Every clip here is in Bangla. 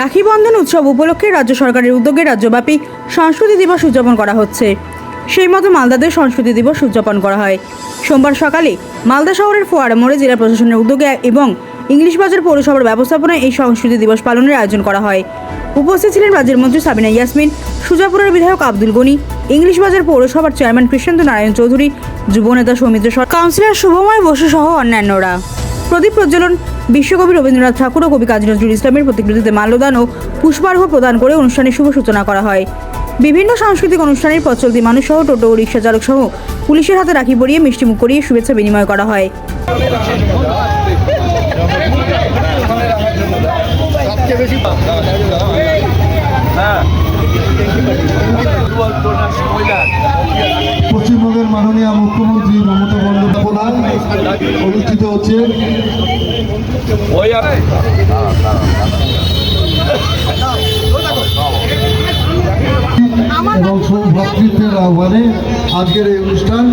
রাখি বন্ধন উৎসব উপলক্ষে রাজ্য সরকারের উদ্যোগে রাজ্যব্যাপী সংস্কৃতি দিবস উদযাপন করা হচ্ছে। সেই মতো মালদাদের সংস্কৃতি দিবস উদযাপন করা হয়। সোমবার সকালে মালদা শহরের ফোয়ারা মোড়ে জেলা প্রশাসনের উদ্যোগে এবং ইংলিশ বাজার পৌরসভার ব্যবস্থাপনায় এই সংস্কৃতি দিবস পালনের আয়োজন করা হয়। উপস্থিত ছিলেন রাজ্যের মন্ত্রী সাবিনা ইয়াসমিন, সুজাপুরের বিধায়ক আব্দুল গনি, ইংলিশ বাজার পৌরসভার চেয়ারম্যান কৃষ্ণেন্দু নারায়ণ চৌধুরী, যুবনেতা সৌমিত্র সর কাউন্সিলর শুভময় বসু সহ অন্যান্যরা। প্রদীপ প্রজ্বলন বিশ্বকবি রবীন্দ্রনাথ ঠাকুর ও কবি কাজী নজরুল ইসলামের প্রতিকৃতিতে মাল্যদান ও পুষ্পার্ঘ প্রদান করে অনুষ্ঠানের শুভ সূচনা করা হয়। বিভিন্ন সাংস্কৃতিক অনুষ্ঠানের পথ চলতি মানুষ সহ টোটো ও রিক্সা চালক সহ পুলিশের হাতে রাখি পরিয়ে মিষ্টিমুখ করিয়ে শুভেচ্ছা বিনিময় করা হয়। পশ্চিমবঙ্গের মাননীয় মুখ্যমন্ত্রী মমতা বন্দ্যোপাধ্যায় অনুষ্ঠিত হচ্ছে ওই আর এবং সৌভ্রাতৃত্বের আহ্বানে আজকের এই অনুষ্ঠান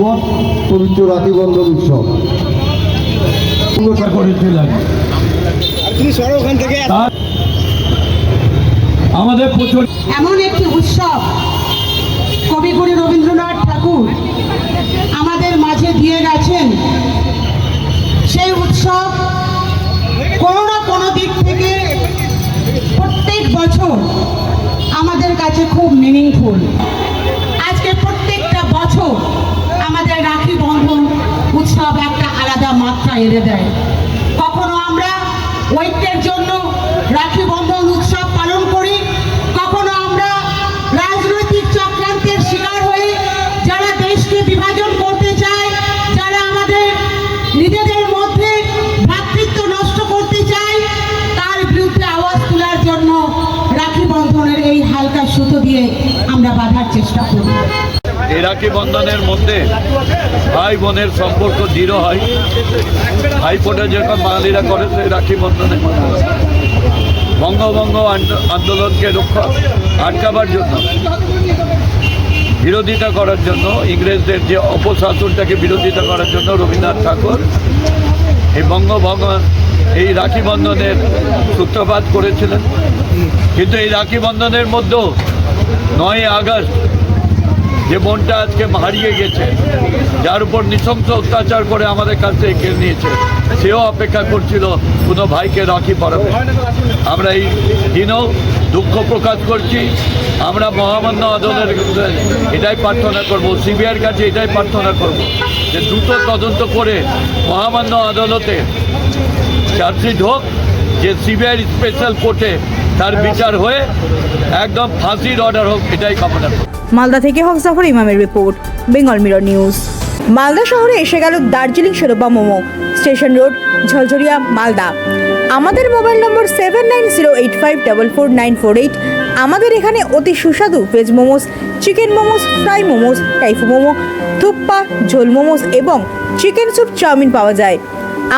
দিবস পবিত্র রাখি বন্ধন উৎসব। আমাদের প্রচুর এমন একটি উৎসব কবিগুরু রবীন্দ্রনাথ ঠাকুর আমাদের মাঝে দিয়ে গেছেন। সেই উৎসব কোনো না কোনো দিক থেকে প্রত্যেক বছর আমাদের কাছে খুব মিনিংফুল আজকে প্রত্যেকটা বছর আমাদের রাখি বন্ধন উৎসব একটা মাত্রা এনে দেয়। কখনো আমরা ঐক্যের জন্য রাখি বন্ধন উৎসব পালন করি, কখনো আমরা রাজনৈতিক চক্রান্তের শিকার হয়ে যারা দেশকে বিভাজন করতে চায়, যারা আমাদের নিজেদের মধ্যে ভ্রাতৃত্ব নষ্ট করতে চায়, তার বিরুদ্ধে আওয়াজ তোলার জন্য রাখি বন্ধনের এই হালকা সুতো দিয়ে আমরা বাধার চেষ্টা করি। রাখি বন্ধনের মধ্যে ভাই বোনের সম্পর্ক দৃঢ় হয়। ফোটা যেরকম বাঙালিরা করে, সেই রাখি মাধ্যমে বঙ্গভঙ্গ আন্দোলনকে রক্ষা আটকাবার জন্য, বিরোধিতা করার জন্য, ইংরেজদের যে অপশাসনটাকে বিরোধিতা করার জন্য রবীন্দ্রনাথ ঠাকুর এই বঙ্গভঙ্গ, এই রাখি বন্ধনের সূত্রপাত করেছিলেন। কিন্তু এই রাখি বন্ধনের মধ্যেও নয় আগস্ট যে বোনটা আজকে হারিয়ে গেছে, যার উপর নৃশংস অত্যাচার করে আমাদের কাছ কেড়ে নিয়েছে, সেও অপেক্ষা করছিল কোনো ভাইকে রাখি পরাবে আমরা এই দিনেও দুঃখ প্রকাশ করছি। আমরা মহামান্য আদালতের এটাই প্রার্থনা করব, সিবিআইয়ের কাছে এটাই প্রার্থনা করব, যে দ্রুত তদন্ত করে মহামান্য আদালতে চার্জশিট হোক, যে সিবিআই স্পেশাল কোর্টে তার বিচার হয়ে একদম ফাঁসির অর্ডার হোক, এটাই কামনা করি মালদা থেকে হক জাফর ইমামের report, Bengal mirror news. Malda শহরে এসে গেল দার্জিলিং শেরোপা মোমো, স্টেশন রোড ঝলঝরিয়া মালদা। আমাদের mobile number seven nine zero eight five double four nine four eight আমাদের এখানে অতি সুস্বাদু veg momos chicken momos fry momos Taifu momo thukpa ঝোল মোমোস এবং চিকেন স্যুপ চাউমিন পাওয়া যায়।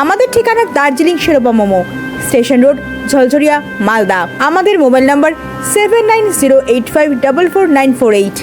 আমাদের ঠিকানা দার্জিলিং শেরোপা মোমো, স্টেশন রোড ঝলঝরিয়া মালদা। আমাদের mobile number seven nine zero eight five double four nine four eight